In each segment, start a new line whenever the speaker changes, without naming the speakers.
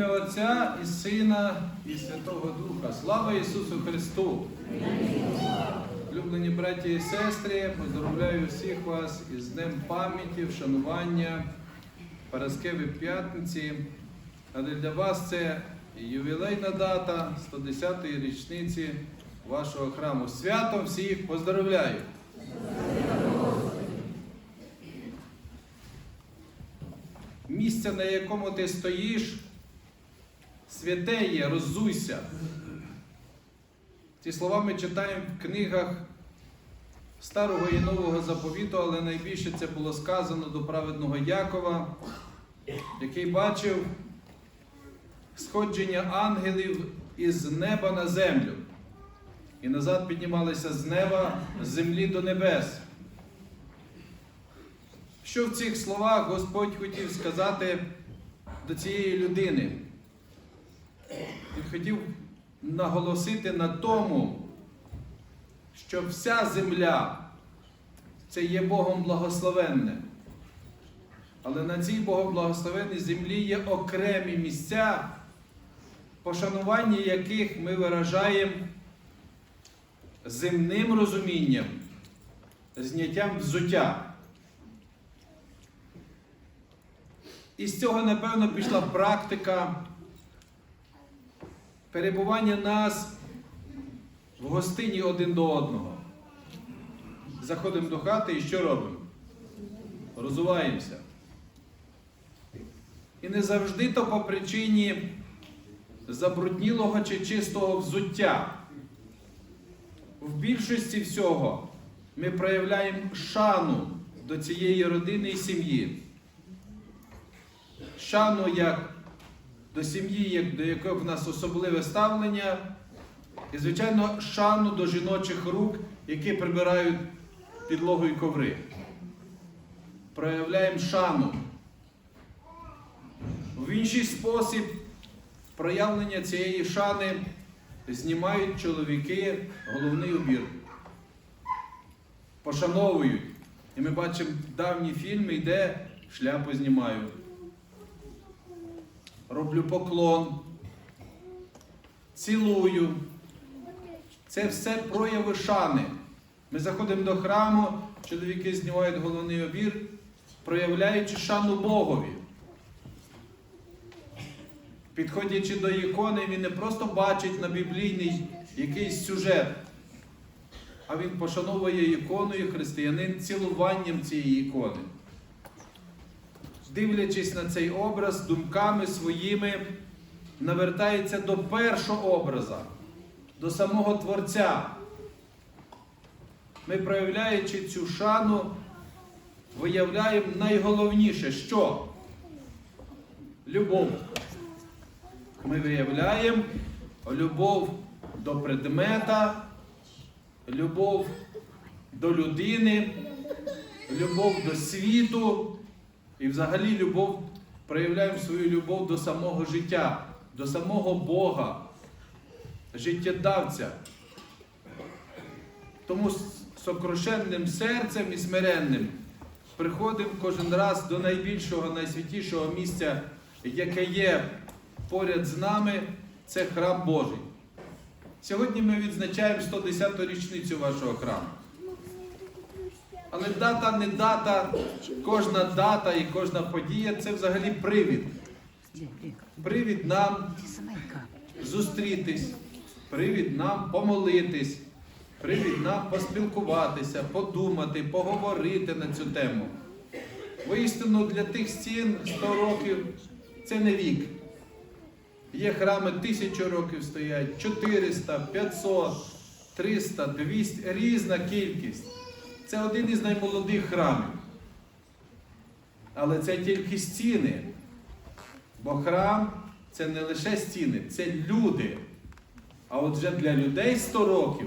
ім'я Отця і Сина, і Святого Духа. Слава Ісусу Христу! Люблені браті і сестри, поздравляю всіх вас із Днем пам'яті, вшанування Параскеви П'ятниці. Але для вас це ювілейна дата 110-ї річниці вашого храму. Свято всіх поздравляю! Місце, на якому ти стоїш, святе є, роззуйся. Ці слова ми читаємо в книгах Старого і Нового заповіту, але найбільше це було сказано до праведного Якова, який бачив сходження ангелів із неба на землю. І назад піднімалися з неба, з землі до небес. Що в цих словах Господь хотів сказати до цієї людини? Він хотів наголосити на тому, що вся земля це є Богом благословенне. Але на цій Богом благословенній землі є окремі місця, пошанування яких ми виражаємо земним розумінням, зняттям взуття. І з цього, напевно, пішла практика перебування нас в гостині один до одного. Заходимо до хати і що робимо? Розуваємося. І не завжди то по причині забруднілого чи чистого взуття. В більшості всього ми проявляємо шану до цієї родини і сім'ї. Шану як до сім'ї, до якого в нас особливе ставлення, і, звичайно, шану до жіночих рук, які прибирають підлогу і коври. Проявляємо шану. В інший спосіб проявлення цієї шани знімають чоловіки головний убір. Пошановують. І ми бачимо давні фільми, де шляпу знімають. Роблю поклон, цілую. Це все прояви шани. Ми заходимо до храму, чоловіки знімають головний обір, проявляючи шану Богові. Підходячи до ікони, він не просто бачить на біблійний якийсь сюжет, а він пошановує іконою християнин цілуванням цієї ікони. Дивлячись на цей образ, думками своїми навертається до першого образа, до самого Творця. Ми, проявляючи цю шану, виявляємо найголовніше, що? Любов. Ми виявляємо любов до предмета, любов до людини, любов до світу і взагалі любов, проявляємо свою любов до самого життя, до самого Бога, життєдавця. Тому з сокрушенним серцем і смиренним приходимо кожен раз до найбільшого, найсвятішого місця, яке є поряд з нами, це храм Божий. Сьогодні ми відзначаємо 110-ту річницю вашого храму. Але дата не дата, кожна дата і кожна подія це взагалі привід. Привід нам зустрітись, привід нам помолитись, привід нам поспілкуватися, подумати, поговорити на цю тему. Воістину для тих стін 100 років це не вік. Є храми тисячу років стоять, 400, 500, 300, 200, різна кількість. Це один із наймолодих храмів. Але це тільки стіни. Бо храм це не лише стіни, це люди. А от вже для людей 100 років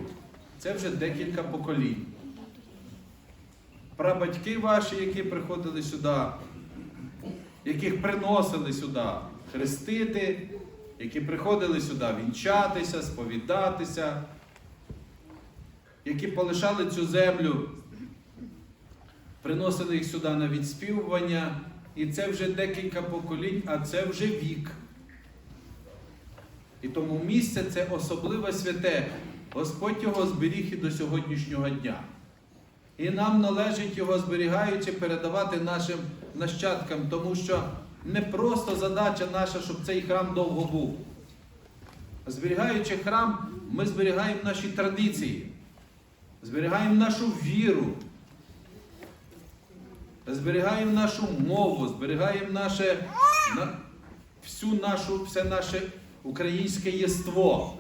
це вже декілька поколінь. Прабатьки ваші, які приходили сюди, яких приносили сюди хрестити, які приходили сюди вінчатися, сповідатися, які полишали цю землю, приносили їх сюди на відспівування. І це вже декілька поколінь, а це вже вік. І тому місце це особливе святе. Господь його зберіг і до сьогоднішнього дня. І нам належить його зберігаючи передавати нашим нащадкам, тому що не просто задача наша, щоб цей храм довго був. Зберігаючи храм, ми зберігаємо наші традиції, зберігаємо нашу віру, зберігаємо нашу мову, зберігаємо наше, на, всю нашу, все наше українське єство,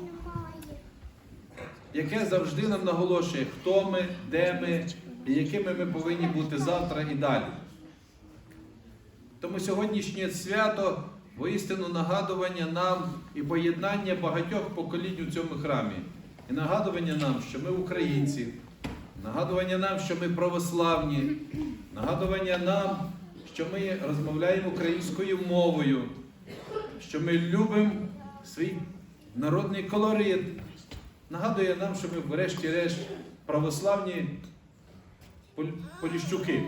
яке завжди нам наголошує, хто ми, де ми і якими ми повинні бути завтра і далі. Тому сьогоднішнє свято воістину нагадування нам і поєднання багатьох поколінь у цьому храмі. І нагадування нам, що ми українці, нагадування нам, що ми православні, нагадування нам, що ми розмовляємо українською мовою, що ми любимо свій народний колорит. Нагадує нам, що ми, врешті-решт, православні поліщуки.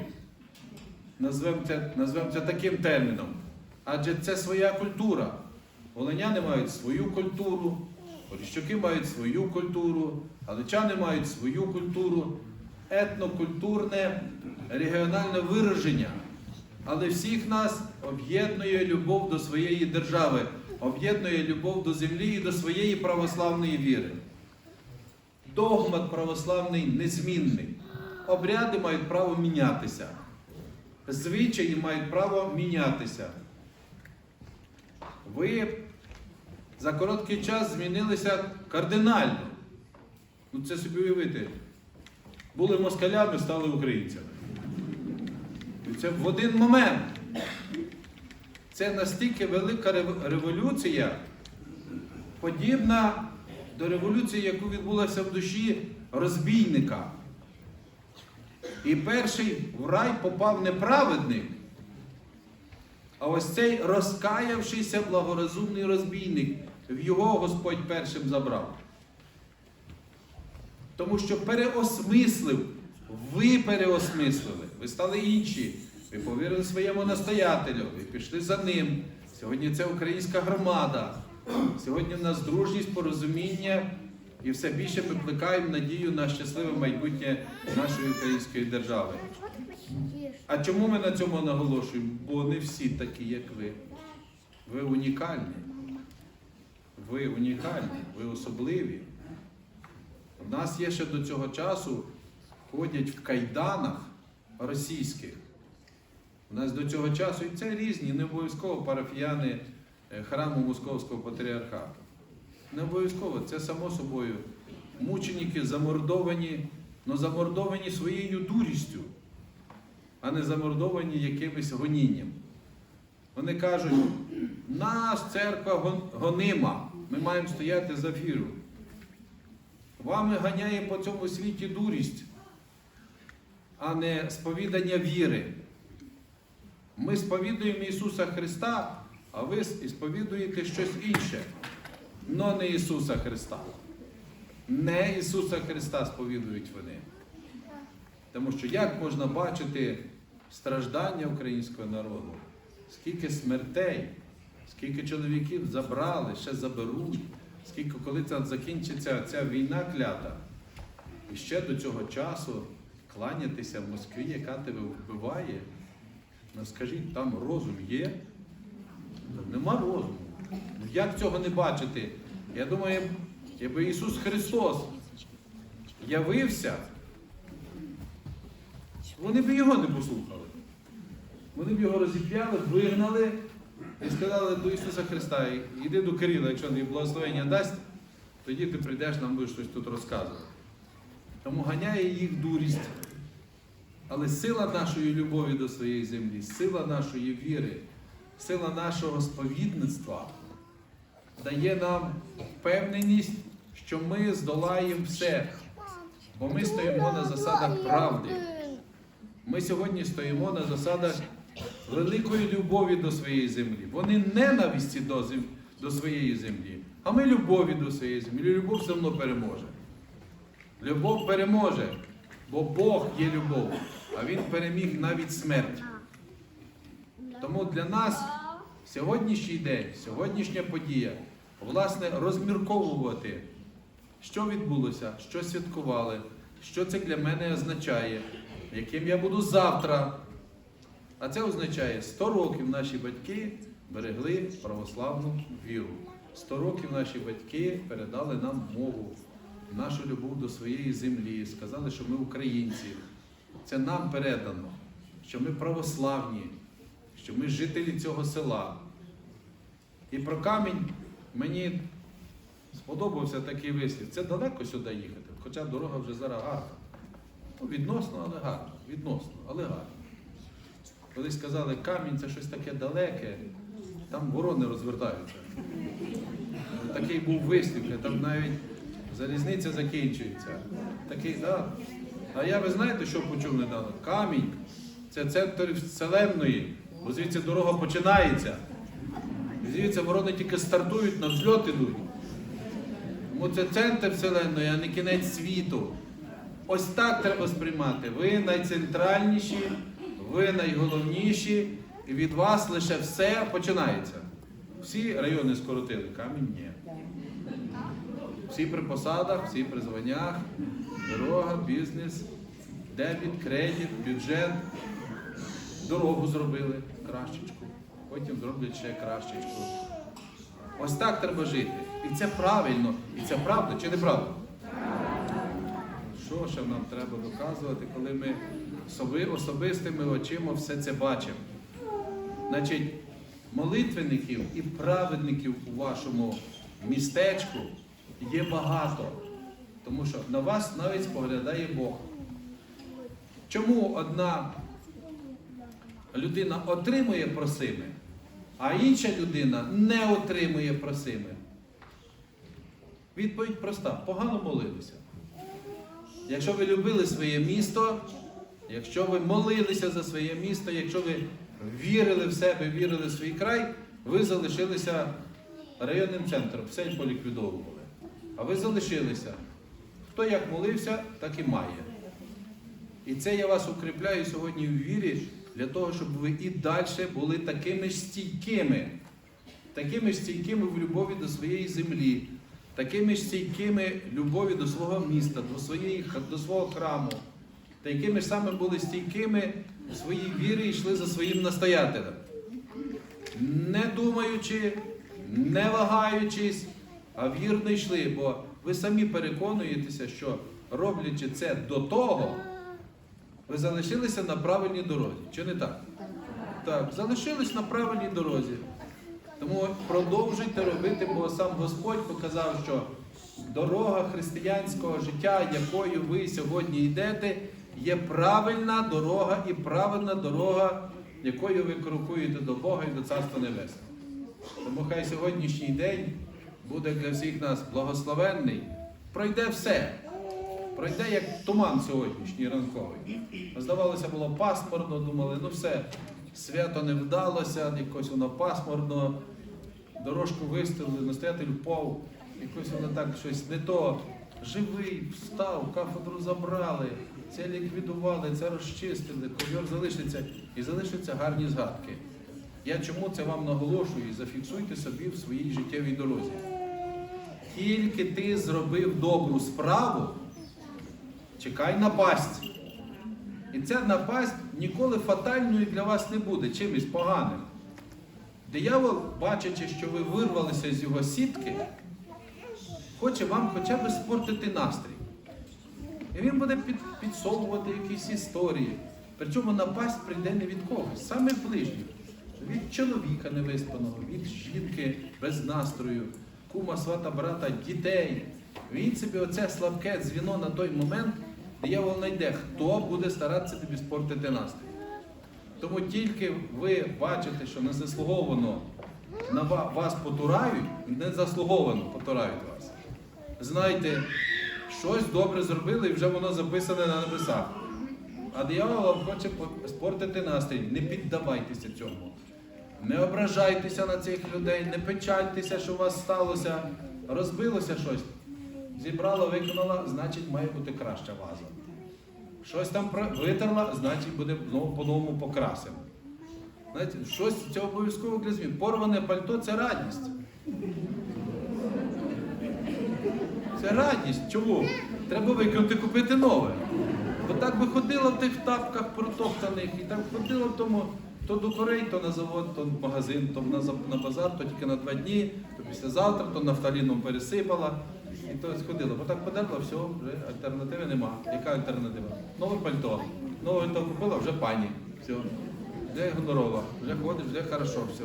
Назвемо це, назвемо це таким терміном. Адже це своя культура. Волиняни мають свою культуру, поліщуки мають свою культуру, галичани мають свою культуру, етнокультурне регіональне вираження. Але всіх нас об'єднує любов до своєї держави, об'єднує любов до землі і до своєї православної віри. Догмат православний незмінний. Обряди мають право мінятися. Звичаї мають право мінятися. Ви за короткий час змінилися кардинально. Ну це собі уявити. Були москалями, стали українцями. Це в один момент. Це настільки велика революція, подібна до революції, яку відбулася в душі розбійника. І перший в рай попав неправедник, а ось цей розкаявшийся благорозумний розбійник, в його Господь першим забрав. Тому що переосмислив, ви переосмислили, ви стали інші, ви повірили своєму настоятелю, ви пішли за ним. Сьогодні це українська громада. Сьогодні в нас дружність, порозуміння і все більше ми плекаємо надію на щасливе майбутнє нашої української держави. А чому ми на цьому наголошуємо? Бо не всі такі, як ви. Ви унікальні. Ви унікальні, ви особливі. У нас є ще до цього часу ходять в кайданах російських. У нас до цього часу, і це різні, не обов'язково парафіяни е, храму Московського патріархату. Не обов'язково, це само собою. Мученики замордовані, але замордовані своєю дурістю, а не замордовані якимось гонінням. Вони кажуть, нас церква гонима, ми маємо стояти за віру. Вами ганяє по цьому світі дурість, а не сповідання віри. Ми сповідуємо Ісуса Христа, а ви сповідуєте щось інше, но не Ісуса Христа. Не Ісуса Христа сповідують вони. Тому що як можна бачити страждання українського народу, скільки смертей, скільки чоловіків забрали, ще заберуть, скільки коли це закінчиться ця війна клята, і ще до цього часу кланятися в Москві, яка тебе вбиває. Ну скажіть, там розум є? Нема розуму. Ну як цього не бачити? Я думаю, якби Ісус Христос явився, вони б його не послухали. Вони б його розіп'яли, вигнали і сказали до Ісуса Христа, іди до Кирила, якщо не благословення дасть, тоді ти прийдеш, нам будеш щось тут розказувати. Тому ганяє їх дурість. Але сила нашої любові до своєї землі, сила нашої віри, сила нашого сповідництва дає нам впевненість, що ми здолаємо все. Бо ми стоїмо на засадах правди. Ми сьогодні стоїмо на засадах великої любові до своєї землі. Вони ненависті до, зем... до своєї землі, а ми любові до своєї землі. Любов все одно переможе. Любов переможе, бо Бог є любов, а Він переміг навіть смерть. Тому для нас сьогоднішній день, сьогоднішня подія власне, розмірковувати, що відбулося, що святкували, що це для мене означає, яким я буду завтра. А це означає 100 років наші батьки берегли православну віру. 100 років наші батьки передали нам мову, нашу любов до своєї землі, сказали, що ми українці. Це нам передано, що ми православні, що ми жителі цього села. І про камінь мені сподобався такий вислів. Це далеко сюди їхати, хоча дорога вже зараз гарна. Ну, відносно, але гарно. Відносно, але гарно. Коли сказали, камінь це щось таке далеке, там ворони розвертаються. Такий був вислів, там навіть залізниця закінчується. Такий, да. А я ви знаєте, що почув недавно? Камінь це центр вселенної, бо звідси дорога починається. Звідси ворони тільки стартують, на взльот ідуть. Тому це центр вселенної, а не кінець світу. Ось так треба сприймати. Ви найцентральніші, ви найголовніші, і від вас лише все починається. Всі райони скоротили, камінь ні. Всі при посадах, всі при званнях, дорога, бізнес, дебіт, кредит, бюджет. Дорогу зробили кращечку, потім зроблять ще кращечку. Ось так треба жити. І це правильно, і це правда чи неправда? Що ще нам треба доказувати, коли ми особистими очима все це бачимо? Значить, молитвенників і праведників у вашому містечку є багато, тому що на вас навіть споглядає Бог. Чому одна людина отримує просиме, а інша людина не отримує просиме? Відповідь проста: погано молилися. Якщо ви любили своє місто, якщо ви молилися за своє місто, якщо ви вірили в себе, вірили в свій край, ви залишилися районним центром, все поліквідовували. А ви залишилися. Хто як молився, так і має. І це я вас укріпляю сьогодні в вірі для того, щоб ви і далі були такими ж стійкими, такими ж стійкими в любові до своєї землі, такими ж стійкими любові до свого міста, до, своєї, до свого храму, та якими ж саме були стійкими у своїй вірі і йшли за своїм настоятелем. Не думаючи, не вагаючись, а вірно йшли, бо ви самі переконуєтеся, що роблячи це до того, ви залишилися на правильній дорозі. Чи не так? Так, залишились на правильній дорозі. Тому продовжуйте робити, бо сам Господь показав, що дорога християнського життя, якою ви сьогодні йдете, є правильна дорога і правильна дорога, якою ви крокуєте до Бога і до Царства Небесного. Тому хай сьогоднішній день буде для всіх нас благословенний. Пройде все. Пройде як туман сьогоднішній ранковий. Здавалося, було пасмурно, думали, ну все, свято не вдалося, якось воно пасмурно, дорожку вистелили, настоятель впав, якось воно так щось не то. Живий, встав, кафедру забрали, це ліквідували, це розчистили, ковьор залишиться і залишаться гарні згадки. Я чому це вам наголошую і зафіксуйте собі в своїй життєвій дорозі. Тільки ти зробив добру справу, чекай напасть. І ця напасть ніколи фатальною для вас не буде, чимось поганим. Диявол, бачачи, що ви вирвалися з його сітки, хоче вам хоча б спортити настрій. І він буде під, підсовувати якісь історії. Причому напасть прийде не від когось, саме ближніх. Від чоловіка невиспаного, від жінки без настрою, кума, свата, брата, дітей. Він собі оце слабке дзвіно на той момент, диявол знайде, хто буде старатися тобі спортити настрій. Тому тільки ви бачите, що незаслуговано на вас потурають, незаслуговано потурають вас. Знайте, щось добре зробили і вже воно записане на небесах. А диявол вам хоче спортити настрій. Не піддавайтеся цьому. Не ображайтеся на цих людей, не печальтеся, що у вас сталося. Розбилося щось. Зібрала, виконала, значить має бути краща ваза. Щось там витерла, значить буде знову по-новому покрасимо. Знаєте, щось це обов'язково для змін. Порване пальто це радість. Це радість. Чому? Треба викинути, купити нове. Бо так би ходила в тих тапках протоптаних, і так ходила в тому, то до корей, то на завод, то в магазин, то на, на базар, то тільки на два дні, то післязавтра, то нафталіном пересипала. І то сходила. Бо так подерла, все, вже альтернативи нема. Яка альтернатива? Нове пальто. Нове пальто купила, вже пані. Все. Вже гонорова, вже ходиш, вже хорошо, все.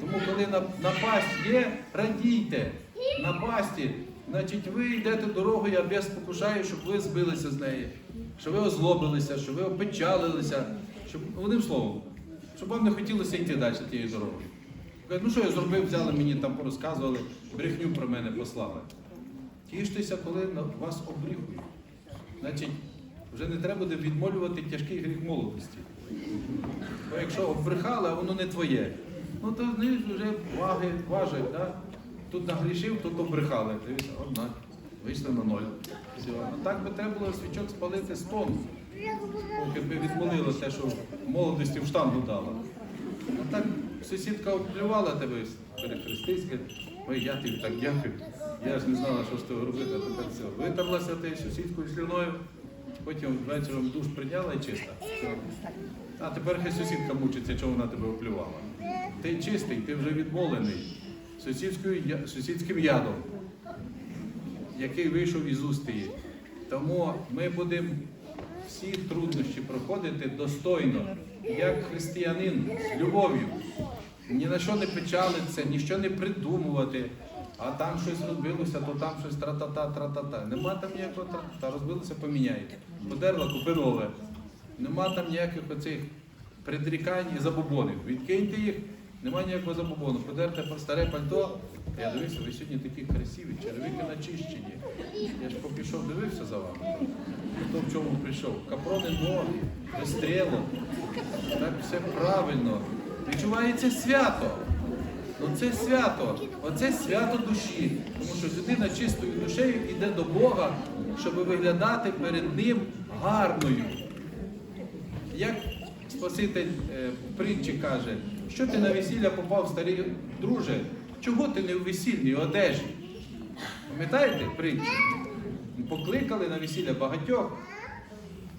Тому коли на- напасть є, радійте. Напасті, значить ви йдете дорогою, я без спокушаю, щоб ви збилися з неї, щоб ви озлобилися, щоб ви опечалилися, щоб, одним словом, щоб вам не хотілося йти далі тією дорогою. Кажуть, ну що я зробив, взяли мені там порозказували, брехню про мене послали. Тіштеся, коли вас обріхують. Значить, вже не треба буде відмолювати тяжкий гріх молодості. Бо якщо обрехали, а воно не твоє, ну то вони вже ваги важать. Да? Тут нагрішив, тут обрехали. Дивіться, одна, вийшли на ноль. А так би треба було свічок спалити з поки би відмолило те, що молодості в штангу дала. А так сусідка обплювала тебе, перехрестись, ой, я тобі так дякую. Я ж не знала, що з того робити, а тепер все. Витерлася ти сусідкою слюною, потім вечором душ прийняла і чиста. А тепер хай сусідка мучиться, чого вона тебе оплювала. Ти чистий, ти вже відмолений сусідським ядом, який вийшов із уст її. Тому ми будемо всі труднощі проходити достойно, як християнин з любов'ю. Ні на що не печалитися, ніщо не придумувати. А там щось розбилося, то там щось тра-та-та, тра-та-та. Нема там ніякого тра-та, розбилося, поміняйте. Подерла, купи нове. Нема там ніяких оцих предрікань і забобонів. Відкиньте їх, нема ніякого забобону. Подерте старе пальто. Я дивився, ви сьогодні такі красиві, черевики начищені. Я ж поки йшов, дивився за вами. Хто в чому прийшов? Капрони ноги, без стрілок. Так все правильно. Відчувається свято. Ну це свято, оце свято душі. Тому що людина чистою душею йде до Бога, щоб виглядати перед Ним гарною. Як Спаситель е, притчі каже, що ти на весілля попав, старий друже, чого ти не в весільній одежі? Пам'ятаєте притчу? Покликали на весілля багатьох,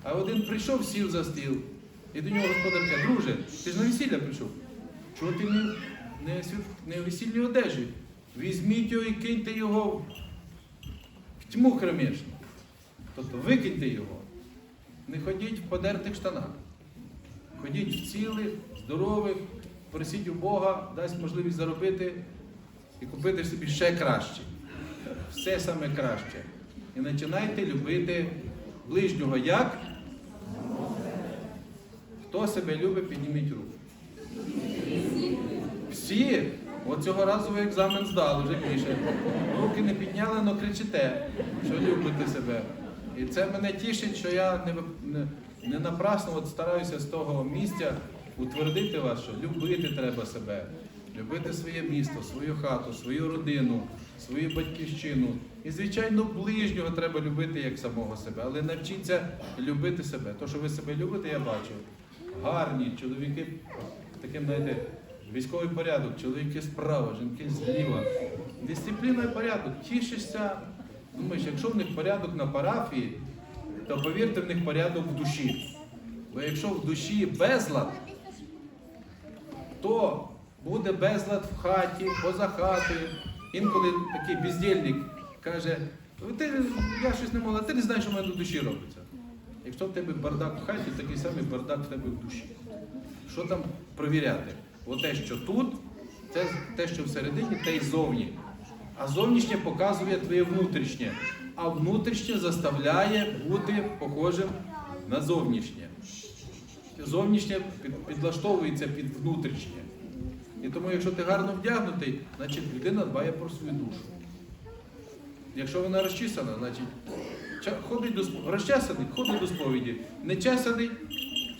а один прийшов, сів за стіл, і до нього господар каже, друже, ти ж на весілля прийшов. Чого ти не, не, не в весільній одежі? Візьміть його і киньте його в тьму кромішну. Тобто викиньте його. Не ходіть в подертих штанах. Ходіть в цілих, здорових, просіть у Бога, дасть можливість заробити і купити собі ще краще. Все саме краще. І починайте любити ближнього як? Хто себе любить, підніміть руку. Всі. От цього разу ви екзамен здали, вже більше. Руки не підняли, але кричите, що любите себе. І це мене тішить, що я не, не, не напрасно от стараюся з того місця утвердити вас, що любити треба себе, любити своє місто, свою хату, свою родину, свою батьківщину. І, звичайно, ближнього треба любити як самого себе, але навчіться любити себе. То, що ви себе любите, я бачу. Гарні чоловіки, таким, знаєте, військовий порядок, чоловіки справа, жінки зліва. Дисципліна і порядок. Тішишся. Думаєш, якщо в них порядок на парафії, то повірте, в них порядок в душі. Бо якщо в душі безлад, то буде безлад в хаті, поза хатою. Інколи такий бездільник каже, ти, я щось не можу, ти не знаєш, що в мене в душі робиться. Якщо в тебе бардак в хаті, такий самий бардак в тебе в душі. Що там провіряти? Оте, що тут, це те, що всередині, те й зовні. А зовнішнє показує твоє внутрішнє, а внутрішнє заставляє бути похожим на зовнішнє. Зовнішнє підлаштовується під внутрішнє. І тому, якщо ти гарно вдягнутий, значить людина дбає про свою душу. Якщо вона розчісана, значить ходить до. Розчесаний, ходить до сповіді. Не чесаний,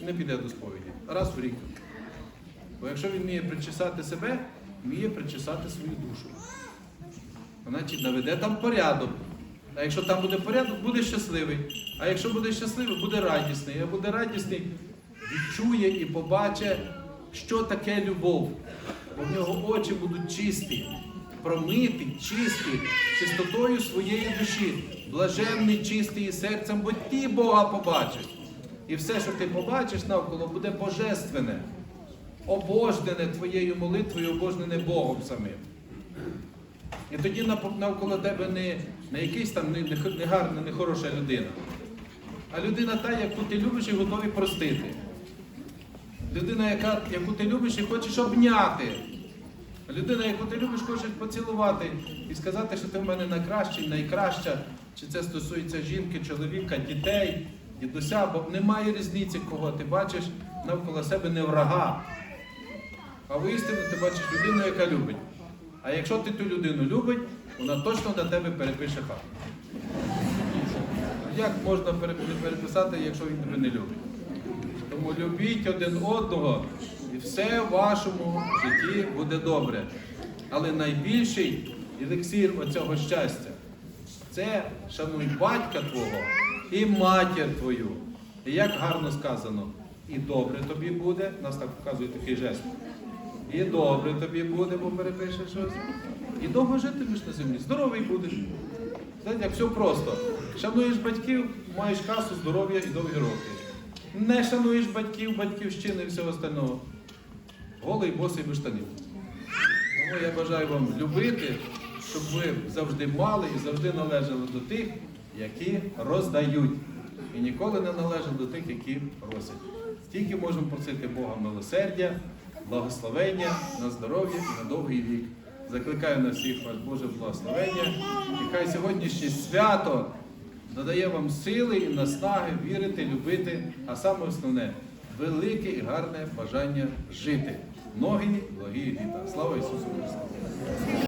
не піде до сповіді. Раз в рік. Бо якщо він вміє причесати себе, вміє причесати свою душу. Значить, наведе там порядок. А якщо там буде порядок, буде щасливий. А якщо буде щасливий, буде радісний. А буде радісний, відчує і побачить, що таке любов. Бо в нього очі будуть чисті. промитий, чистий, чистотою своєї душі, блаженний, чистий серцем, бо ті Бога побачать. І все, що ти побачиш навколо, буде божественне, обожнене твоєю молитвою, обожнене Богом самим. І тоді навколо тебе не, не якийсь там не, не, не гарна, людина, а людина та, яку ти любиш і готові простити. Людина, яка, яку ти любиш і хочеш обняти. Людина, яку ти любиш, хочеш поцілувати і сказати, що ти в мене найкращий, найкраща. Чи це стосується жінки, чоловіка, дітей, дідуся, бо немає різниці, кого ти бачиш навколо себе не врага. А воістину ти бачиш людину, яка любить. А якщо ти ту людину любить, вона точно на тебе перепише хату. Як можна переписати, якщо він тебе не любить? Тому любіть один одного, і все в вашому житті буде добре. Але найбільший елексір оцього щастя це шануй батька твого і матір твою. І як гарно сказано, і добре тобі буде, нас так показує такий жест. І добре тобі буде, бо перепише щось. І довго житимеш на землі, здоровий будеш. Знаєте, як все просто. Шануєш батьків, маєш касу, здоров'я і довгі роки. Не шануєш батьків, батьківщини і всього остального. Голий, босий без штанів. Тому я бажаю вам любити, щоб ви завжди мали і завжди належали до тих, які роздають. І ніколи не належали до тих, які просять. Тільки можемо просити Бога милосердя, благословення на здоров'я і на довгий вік. Закликаю на всіх вас Боже благословення. І хай сьогоднішнє свято додає вам сили і наснаги вірити, любити, а саме основне велике і гарне бажання жити. Ноги, благі літа. Слава Ісусу Христу!